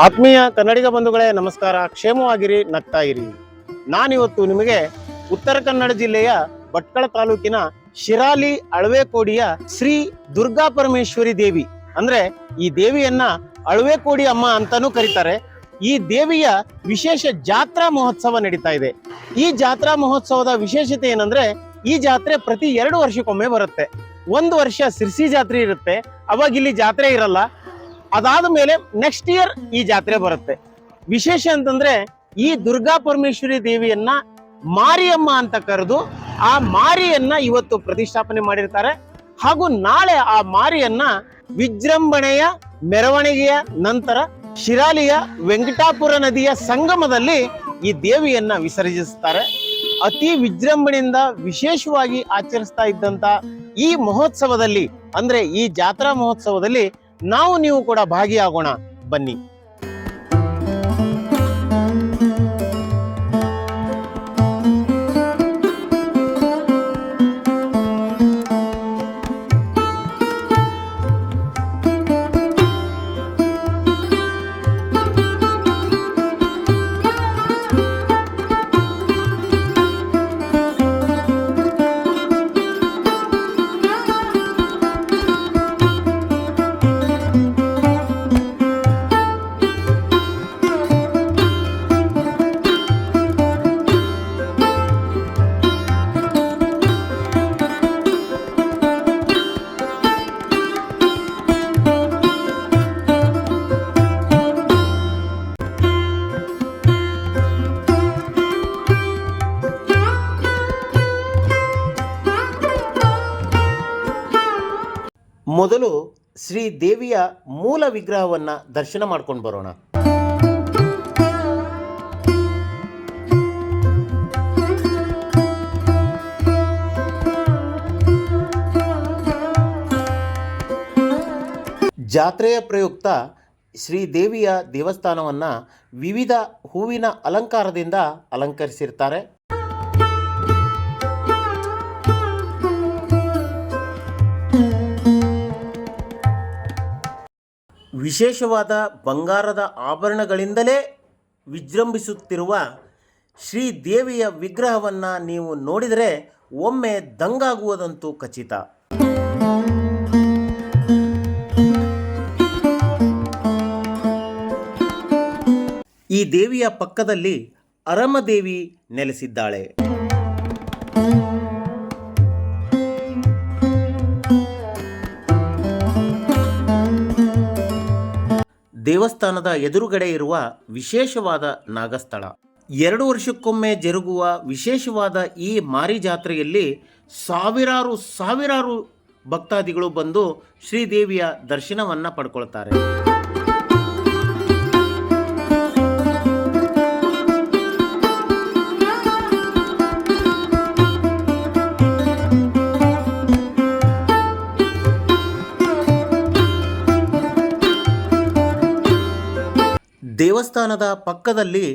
ಆತ್ಮೀಯ ಕನ್ನಡಿಗ ಬಂಧುಗಳೇ, ನಮಸ್ಕಾರ. ಕ್ಷೇಮವಾಗಿರಿ ನಗ್ತಾ ಇರಿ ನಾನಿವತ್ತು ನಿಮಗೆ ಉತ್ತರ ಕನ್ನಡ ಜಿಲ್ಲೆಯ ಭಟ್ಕಳ ತಾಲೂಕಿನ ಶಿರಾಲಿ ಅಳವೆಕೋಡಿಯ ಶ್ರೀ ದುರ್ಗಾ ಪರಮೇಶ್ವರಿ ದೇವಿ. ಅಂದ್ರೆ ಈ ದೇವಿಯನ್ನ ಅಳವೆಕೋಡಿ ಅಮ್ಮ ಅಂತಾನೂ ಕರೀತಾರೆ. ಈ ದೇವಿಯ ವಿಶೇಷ ಜಾತ್ರಾ ಮಹೋತ್ಸವ ನಡೀತಾ ಇದೆ. ಈ ಜಾತ್ರಾ ಮಹೋತ್ಸವದ ವಿಶೇಷತೆ ಏನಂದ್ರೆ, ಈ ಜಾತ್ರೆ ಪ್ರತಿ ಎರಡು ವರ್ಷಕ್ಕೊಮ್ಮೆ ಬರುತ್ತೆ. ಒಂದು ವರ್ಷ ಸಿರ್ಸಿ ಜಾತ್ರೆ ಇರುತ್ತೆ. ಅವಾಗ ಇಲ್ಲಿ ಜಾತ್ರೆ ಇರಲ್ಲ. ಅದಾದ ಮೇಲೆ ನೆಕ್ಸ್ಟ್ ಇಯರ್ ಈ ಜಾತ್ರೆ ಬರುತ್ತೆ. ವಿಶೇಷ ಅಂತಂದ್ರೆ ಈ ದುರ್ಗಾ ಪರಮೇಶ್ವರಿ ದೇವಿಯನ್ನ ಮಾರಿಯಮ್ಮ ಅಂತ ಕರೆದು ಆ ಮಾರಿಯನ್ನ ಇವತ್ತು ಪ್ರತಿಷ್ಠಾಪನೆ ಮಾಡಿರ್ತಾರೆ. ಹಾಗೂ ನಾಳೆ ಆ ಮಾರಿಯನ್ನ ವಿಜೃಂಭಣೆಯ, ಮೆರವಣಿಗೆಯ ನಂತರ ಶಿರಾಲಿಯ, ವೆಂಕಟಾಪುರ ನದಿಯ ಸಂಗಮದಲ್ಲಿ ಈ ದೇವಿಯನ್ನ ವಿಸರ್ಜಿಸುತ್ತಾರೆ ಅತಿ ವಿಜೃಂಭಣೆಯಿಂದ ವಿಶೇಷವಾಗಿ ಆಚರಿಸ್ತಾ ಇದ್ದಂತ ಈ ಮಹೋತ್ಸವದಲ್ಲಿ, ಅಂದ್ರೆ ಈ ಜಾತ್ರಾ ಮಹೋತ್ಸವದಲ್ಲಿ ನಾವು ನೀವು ಕೂಡ ಭಾಗಿಯಾಗೋಣ ಬನ್ನಿ. ಮೊದಲು ಶ್ರೀ ದೇವಿಯ ಮೂಲ ವಿಗ್ರಹವನ್ನು ದರ್ಶನ ಮಾಡ್ಕೊಂಡು ಬರೋಣ. ಜಾತ್ರೆಯ ಪ್ರಯುಕ್ತ ಶ್ರೀ ದೇವಿಯ ದೇವಸ್ಥಾನವನ್ನ ವಿವಿಧ ಹೂವಿನ ಅಲಂಕಾರದಿಂದ ಅಲಂಕರಿಸಿರ್ತಾರೆ. ವಿಶೇಷವಾದ ಬಂಗಾರದ ಆಭರಣಗಳಿಂದಲೇ ವಿಜೃಂಭಿಸುತ್ತಿರುವ ಶ್ರೀ ದೇವಿಯ ವಿಗ್ರಹವನ್ನು ನೀವು ನೋಡಿದರೆ ಒಮ್ಮೆ ದಂಗಾಗುವುದಂತೂ ಖಚಿತ. ಈ ದೇವಿಯ ಪಕ್ಕದಲ್ಲಿ ಅರಮದೇವಿ ನೆಲೆಸಿದ್ದಾಳೆ. ದೇವಸ್ಥಾನದ ಎದುರುಗಡೆ ಇರುವ ವಿಶೇಷವಾದ ನಾಗಸ್ಥಳ. ಎರಡು ವರ್ಷಕ್ಕೊಮ್ಮೆ ಜರುಗುವ ವಿಶೇಷವಾದ ಈ ಮಾರಿ ಜಾತ್ರೆಯಲ್ಲಿ ಸಾವಿರಾರು ಸಾವಿರಾರು ಭಕ್ತಾದಿಗಳು ಬಂದು ಶ್ರೀದೇವಿಯ ದರ್ಶನವನ್ನು ಪಡ್ಕೊಳ್ತಾರೆ. ದೇವಸ್ಥಾನದ ಪಕ್ಕದಲ್ಲಿ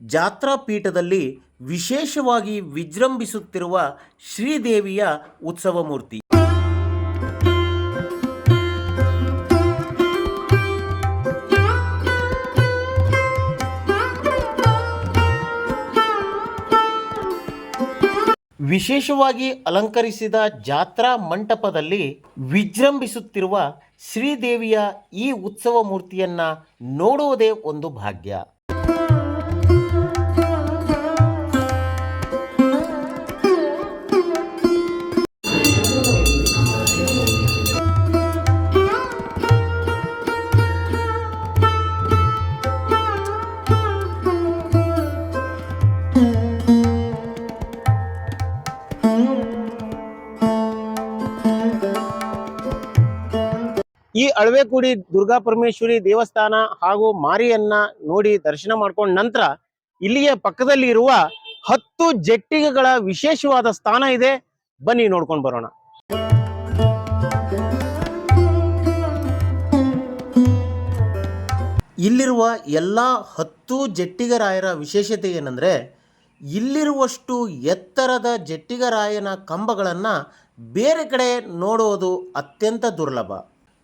ಜಾತ್ರಾ ಪೀಠದಲ್ಲಿ ವಿಶೇಷವಾಗಿ ವಿಜೃಂಭಿಸುತ್ತಿರುವ ಶ್ರೀದೇವಿಯ ಉತ್ಸವ ಮೂರ್ತಿ. ವಿಶೇಷವಾಗಿ ಅಲಂಕರಿಸಿದ ಜಾತ್ರಾ ಮಂಟಪದಲ್ಲಿ ವಿಜೃಂಭಿಸುತ್ತಿರುವ ಶ್ರೀದೇವಿಯ ಈ ಉತ್ಸವ ಮೂರ್ತಿಯನ್ನ ನೋಡುವುದೇ ಒಂದು ಭಾಗ್ಯ. ಈ ಅಳವೆಕುಡಿ ದುರ್ಗಾ ಪರಮೇಶ್ವರಿ ದೇವಸ್ಥಾನ ಹಾಗೂ ಮಾರಿಯನ್ನ ನೋಡಿ ದರ್ಶನ ಮಾಡ್ಕೊಂಡ ನಂತರ ಇಲ್ಲಿಯ ಪಕ್ಕದಲ್ಲಿ ಇರುವ ಹತ್ತು ಜಟ್ಟಿಗೆಗಳ ವಿಶೇಷವಾದ ಸ್ಥಾನ ಇದೆ. ಬನ್ನಿ ನೋಡ್ಕೊಂಡು ಬರೋಣ. ಇಲ್ಲಿರುವ ಎಲ್ಲ ಹತ್ತು ಜಟ್ಟಿಗರಾಯರ ವಿಶೇಷತೆ ಏನಂದ್ರೆ ಇಲ್ಲಿರುವಷ್ಟು ಎತ್ತರದ ಜಟ್ಟಿಗರಾಯನ ಕಂಬಗಳನ್ನು ಬೇರೆ ಕಡೆ ನೋಡುವುದು ಅತ್ಯಂತ ದುರ್ಲಭ.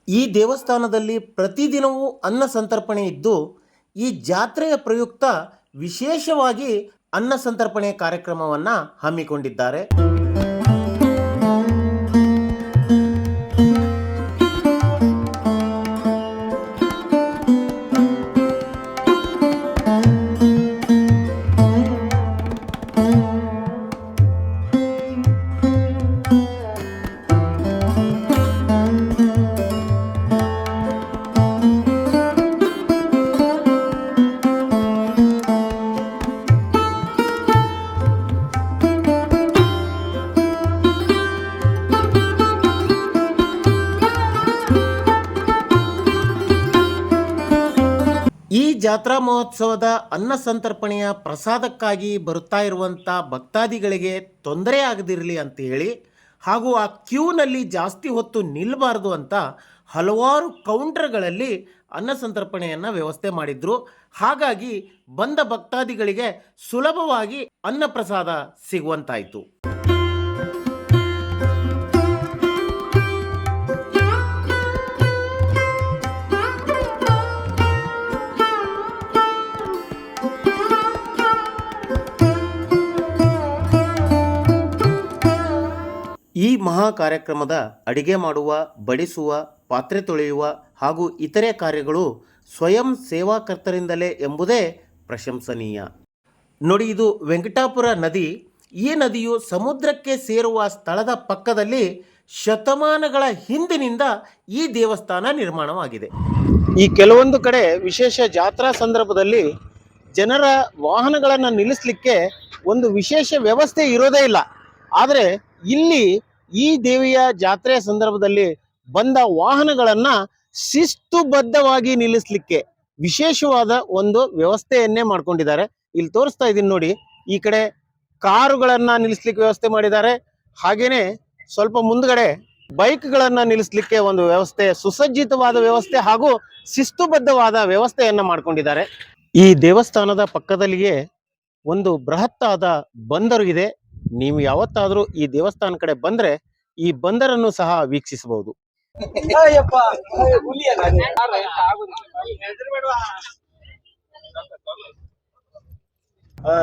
ಈ ದೇವಸ್ಥಾನದಲ್ಲಿ ಪ್ರತಿದಿನವೂ ಅನ್ನ ಸಂತರ್ಪಣೆ ಇದ್ದು ಈ ಜಾತ್ರೆಯ ಪ್ರಯುಕ್ತ ವಿಶೇಷವಾಗಿ ಅನ್ನ ಸಂತರ್ಪಣೆ ಕಾರ್ಯಕ್ರಮವನ್ನು ಹಮ್ಮಿಕೊಂಡಿದ್ದಾರೆ. ಜಾತ್ರಾ ಮಹೋತ್ಸವದ ಅನ್ನ ಸಂತರ್ಪಣೆಯ ಪ್ರಸಾದಕ್ಕಾಗಿ ಬರುತ್ತಾ ಇರುವಂಥ ಭಕ್ತಾದಿಗಳಿಗೆ ತೊಂದರೆ ಆಗದಿರಲಿ ಅಂತ ಹೇಳಿ ಹಾಗೂ ಆ ಕ್ಯೂನಲ್ಲಿ ಜಾಸ್ತಿ ಹೊತ್ತು ನಿಲ್ಲಬಾರ್ದು ಅಂತ ಹಲವಾರು ಕೌಂಟರ್ಗಳಲ್ಲಿ ಅನ್ನ ಸಂತರ್ಪಣೆಯನ್ನು ವ್ಯವಸ್ಥೆ ಮಾಡಿದ್ರು. ಹಾಗಾಗಿ ಬಂದ ಭಕ್ತಾದಿಗಳಿಗೆ ಸುಲಭವಾಗಿ ಅನ್ನ ಪ್ರಸಾದ ಸಿಗುವಂತಾಯಿತು. ಮಹಾ ಕಾರ್ಯಕ್ರಮದ ಅಡಿಗೆ ಮಾಡುವ, ಬಡಿಸುವ, ಪಾತ್ರೆ ತೊಳೆಯುವ ಹಾಗೂ ಇತರೆ ಕಾರ್ಯಗಳು ಸ್ವಯಂ ಸೇವಾಕರ್ತರಿಂದಲೇ ಎಂಬುದೇ ಪ್ರಶಂಸನೀಯ. ನೋಡಿ, ಇದು ವೆಂಕಟಾಪುರ ನದಿ. ಈ ನದಿಯು ಸಮುದ್ರಕ್ಕೆ ಸೇರುವ ಸ್ಥಳದ ಪಕ್ಕದಲ್ಲಿ ಶತಮಾನಗಳ ಹಿಂದಿನಿಂದ ಈ ದೇವಸ್ಥಾನ ನಿರ್ಮಾಣವಾಗಿದೆ. ಈ ಕೆಲವೊಂದು ಕಡೆ ವಿಶೇಷ ಜಾತ್ರಾ ಸಂದರ್ಭದಲ್ಲಿ ಜನರ ವಾಹನಗಳನ್ನು ನಿಲ್ಲಿಸಲಿಕ್ಕೆ ಒಂದು ವಿಶೇಷ ವ್ಯವಸ್ಥೆ ಇರೋದೇ ಇಲ್ಲ. ಆದರೆ ಇಲ್ಲಿ ಈ ದೇವಿಯ ಜಾತ್ರೆಯ ಸಂದರ್ಭದಲ್ಲಿ ಬಂದ ವಾಹನಗಳನ್ನ ಶಿಸ್ತುಬದ್ಧವಾಗಿ ನಿಲ್ಲಿಸಲಿಕ್ಕೆ ವಿಶೇಷವಾದ ಒಂದು ವ್ಯವಸ್ಥೆಯನ್ನೇ ಮಾಡ್ಕೊಂಡಿದ್ದಾರೆ. ಇಲ್ಲಿ ತೋರಿಸ್ತಾ ಇದ್ದೀನಿ ನೋಡಿ, ಈ ಕಡೆ ಕಾರುಗಳನ್ನ ನಿಲ್ಲಿಸ್ಲಿಕ್ಕೆ ವ್ಯವಸ್ಥೆ ಮಾಡಿದ್ದಾರೆ. ಹಾಗೇನೆ ಸ್ವಲ್ಪ ಮುಂದ್ಗಡೆ ಬೈಕ್ಗಳನ್ನ ನಿಲ್ಲಿಸ್ಲಿಕ್ಕೆ ಒಂದು ವ್ಯವಸ್ಥೆ, ಸುಸಜ್ಜಿತವಾದ ವ್ಯವಸ್ಥೆ ಹಾಗೂ ಶಿಸ್ತುಬದ್ಧವಾದ ವ್ಯವಸ್ಥೆಯನ್ನ ಮಾಡ್ಕೊಂಡಿದ್ದಾರೆ. ಈ ದೇವಸ್ಥಾನದ ಪಕ್ಕದಲ್ಲಿಯೇ ಒಂದು ಬೃಹತ್ತಾದ ಬಂದರು ಇದೆ. ನೀವು ಯಾವತ್ತಾದ್ರೂ ಈ ದೇವಸ್ಥಾನ ಕಡೆ ಬಂದ್ರೆ ಈ ಬಂದರನ್ನು ಸಹ ವೀಕ್ಷಿಸಬಹುದು.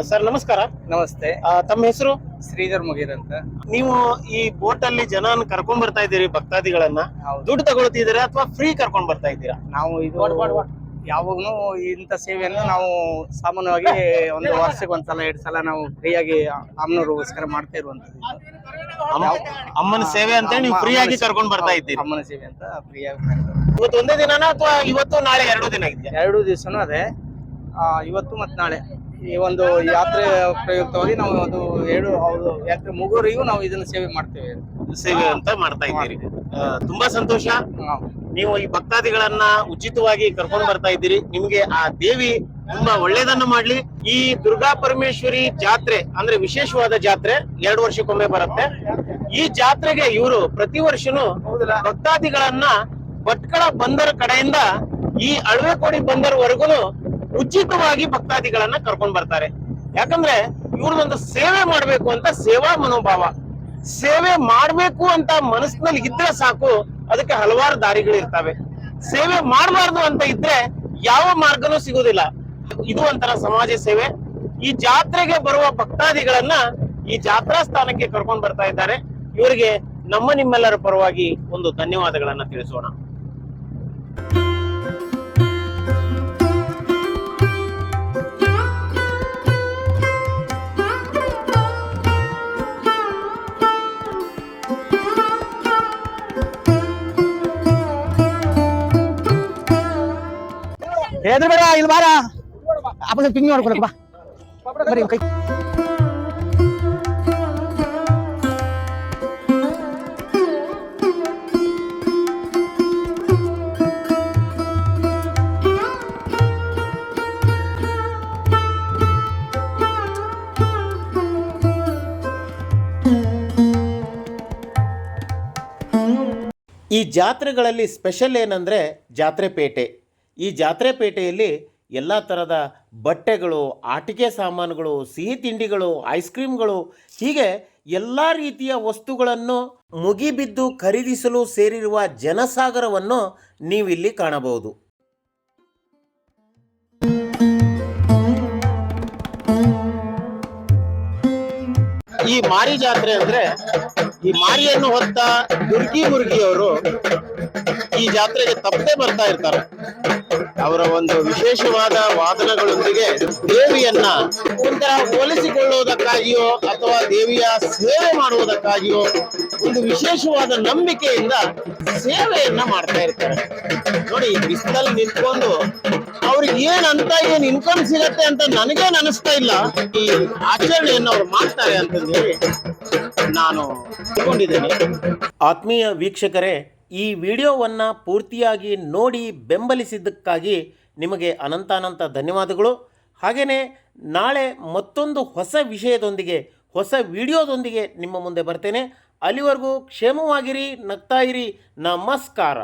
ಸರ್ ನಮಸ್ಕಾರ. ನಮಸ್ತೆ. ಆ, ತಮ್ಮ ಹೆಸರು? ಶ್ರೀಧರ್ ಮುಗೀರ್ ಅಂತ. ನೀವು ಈ ಬೋಟ್ ಅಲ್ಲಿ ಜನನ ಕರ್ಕೊಂಡ್ ಬರ್ತಾ ಇದ್ದೀರಿ ಭಕ್ತಾದಿಗಳನ್ನ. ದುಡ್ಡು ತಗೊಳ್ತಿದ್ದೀರಾ ಅಥವಾ ಫ್ರೀ ಕರ್ಕೊಂಡ್ ಬರ್ತಾ ಇದ್ದೀರಾ? ನಾವು ಇದು ಯಾವಾಗ್ಲೂ ಇಂಥ ಸೇವೆಯನ್ನು ನಾವು ಸಾಮಾನ್ಯವಾಗಿ ಒಂದು ವರ್ಷಕ್ಕೆ ಒಂದ್ಸಲ ಎರಡು ಸಲ ನಾವು ಫ್ರೀಯಾಗಿ ಅಮ್ಮನವ್ರಿಗೋಸ್ಕರ ಮಾಡ್ತಾ ಇರುವಂತದ್ದು ಅಮ್ಮ- ಅಮ್ಮನ ಸೇವೆ ಅಂತ ನೀವು ಫ್ರೀಯಾಗಿ ಆಗಿ ಕರ್ಕೊಂಡ್ ಬರ್ತಾ ಇದ್ದೀರಿ. ಅಮ್ಮನ ಸೇವೆ ಅಂತ ಫ್ರೀಯಾಗಿ ಇವತ್ತು ಒಂದೇ ದಿನನಾ ಅಥವಾ ಇವತ್ತು ನಾಳೆ ಎರಡು ದಿನ ಇದೆಯಾ? ಎರಡು ದಿವಸನೂ ಅದೇ. ಆ, ಇವತ್ತು ಮತ್ತು ನಾಳೆ. ಈ ಒಂದು ಯಾತ್ರೆ ಪ್ರಯುಕ್ತವಾಗಿ ನಾವು ಅದು ಎರಡು ಹೌದು ಯಾತ್ರೆ ಮುಗುವರಿಗೂ ನಾವು ಇದನ್ನ ಸೇವೆ ಮಾಡ್ತೇವೆ. ಸೇವೆ ಅಂತ ಮಾಡ್ತಾ ಇದ್ದೀರಿ. ಆ, ತುಂಬಾ ಸಂತೋಷ. ನಾವು ನೀವು ಈ ಭಕ್ತಾದಿಗಳನ್ನ ಉಚಿತವಾಗಿ ಕರ್ಕೊಂಡು ಬರ್ತಾ ಇದ್ದೀರಿ. ನಿಮ್ಗೆ ಆ ದೇವಿ ತುಂಬಾ ಒಳ್ಳೇದನ್ನು ಮಾಡ್ಲಿ. ಈ ದುರ್ಗಾ ಪರಮೇಶ್ವರಿ ಜಾತ್ರೆ ಅಂದ್ರೆ ವಿಶೇಷವಾದ ಜಾತ್ರೆ ಎರಡು ವರ್ಷಕ್ಕೊಮ್ಮೆ ಬರುತ್ತೆ. ಈ ಜಾತ್ರೆಗೆ ಇವರು ಪ್ರತಿ ವರ್ಷನೂ ಭಕ್ತಾದಿಗಳನ್ನ ಭಟ್ಕಳ ಬಂದರ ಕಡೆಯಿಂದ ಈ ಅಳವೆಕೋಡಿ ಬಂದರ್ವರೆಗೂ ಉಚಿತವಾಗಿ ಭಕ್ತಾದಿಗಳನ್ನ ಕರ್ಕೊಂಡ್ ಬರ್ತಾರೆ. ಯಾಕಂದ್ರೆ ಇವ್ರದೊಂದು ಸೇವೆ ಮಾಡ್ಬೇಕು ಅಂತ ಸೇವಾ ಮನೋಭಾವ. ಸೇವೆ ಮಾಡ್ಬೇಕು ಅಂತ ಮನಸ್ಸಿನಲ್ಲಿ ಇದ್ರೆ ಸಾಕು, ಅದಕ್ಕೆ ಹಲವಾರು ದಾರಿಗಳಿರ್ತವೆ. ಸೇವೆ ಮಾಡಬಾರ್ದು ಅಂತ ಇದ್ರೆ ಯಾವ ಮಾರ್ಗನೂ ಸಿಗುದಿಲ್ಲ ಇದು ಒಂಥರ ಸಮಾಜ ಸೇವೆ. ಈ ಜಾತ್ರೆಗೆ ಬರುವ ಭಕ್ತಾದಿಗಳನ್ನ ಈ ಜಾತ್ರಾ ಸ್ಥಾನಕ್ಕೆ ಕರ್ಕೊಂಡು ಬರ್ತಾ ಇದ್ದಾರೆ. ಇವರಿಗೆ ನಮ್ಮ ನಿಮ್ಮೆಲ್ಲರ ಪರವಾಗಿ ಒಂದು ಧನ್ಯವಾದಗಳನ್ನ ತಿಳಿಸೋಣ. ಹೇಳಿದ್ರೆ ಬೇಡ, ಇಲ್ಲಿ ಬಾರ. ಅಪ್ಪ ಪಿಂಗ್ ಮಾಡ್ಕೊಳಕ್ ಬಾ. ಬರೀ ಕೈ. ಈ ಜಾತ್ರೆಗಳಲ್ಲಿ ಸ್ಪೆಷಲ್ ಏನಂದ್ರೆ ಜಾತ್ರೆ ಪೇಟೆ. ಈ ಜಾತ್ರೆ ಪೇಟೆಯಲ್ಲಿ ಎಲ್ಲ ಥರದ ಬಟ್ಟೆಗಳು, ಆಟಿಕೆ ಸಾಮಾನುಗಳು, ಸಿಹಿ ತಿಂಡಿಗಳು ಐಸ್ ಕ್ರೀಮ್ಗಳು ಹೀಗೆ ಎಲ್ಲ ರೀತಿಯ ವಸ್ತುಗಳನ್ನು ಮುಗಿಬಿದ್ದು ಖರೀದಿಸಲು ಸೇರಿರುವ ಜನಸಾಗರವನ್ನು ನೀವಿಲ್ಲಿ ಕಾಣಬಹುದು. ಈ ಮಾರಿ ಜಾತ್ರೆ ಅಂದ್ರೆ ಈ ಮಾರಿಯನ್ನು ಹೊತ್ತ ದುರ್ಗಿ ಮುರುಗಿಯವರು ಈ ಜಾತ್ರೆಗೆ ತಪ್ಪದೆ ಬರ್ತಾ ಇರ್ತಾರೆ. ಅವರ ಒಂದು ವಿಶೇಷವಾದ ವಾದನಗಳೊಂದಿಗೆ ದೇವಿಯನ್ನ ಒಂಥರ ಹೋಲಿಸಿಕೊಳ್ಳುವುದಕ್ಕಾಗಿಯೋ ಅಥವಾ ದೇವಿಯ ಸೇವೆ ಮಾಡುವುದಕ್ಕಾಗಿಯೋ ಒಂದು ವಿಶೇಷವಾದ ನಂಬಿಕೆಯಿಂದ ಸೇವೆಯನ್ನ ಮಾಡ್ತಾ ಇರ್ತಾರೆ. ನೋಡಿ, ಬಿಸಿಲಲ್ಲಿ ನಿಂತ್ಕೊಂಡು ಅವ್ರಿಗೆ ಏನ್ ಅಂತ ಏನ್ ಇನ್ಕಮ್ ಸಿಗತ್ತೆ ಅಂತ ನನಗೇನ್ ಅನಿಸ್ತಾ ಇಲ್ಲ. ಈ ಆಚರಣೆಯನ್ನು ಅವ್ರು ಮಾಡ್ತಾರೆ ಅಂತಂದೇಳಿ ನಾನು ಆತ್ಮೀಯ ವೀಕ್ಷಕರೇ ಈ ವಿಡಿಯೋವನ್ನು ಪೂರ್ತಿಯಾಗಿ ನೋಡಿ ಬೆಂಬಲಿಸಿದ್ದಕ್ಕಾಗಿ ನಿಮಗೆ ಅನಂತಾನಂತ ಧನ್ಯವಾದಗಳು. ಹಾಗೆಯೇ ನಾಳೆ ಮತ್ತೊಂದು ಹೊಸ ವಿಷಯದೊಂದಿಗೆ, ಹೊಸ ವಿಡಿಯೋದೊಂದಿಗೆ ನಿಮ್ಮ ಮುಂದೆ ಬರ್ತೇನೆ. ಅಲ್ಲಿವರೆಗೂ ಕ್ಷೇಮವಾಗಿರಿ, ನಗ್ತಾ ಇರಿ. ನಮಸ್ಕಾರ.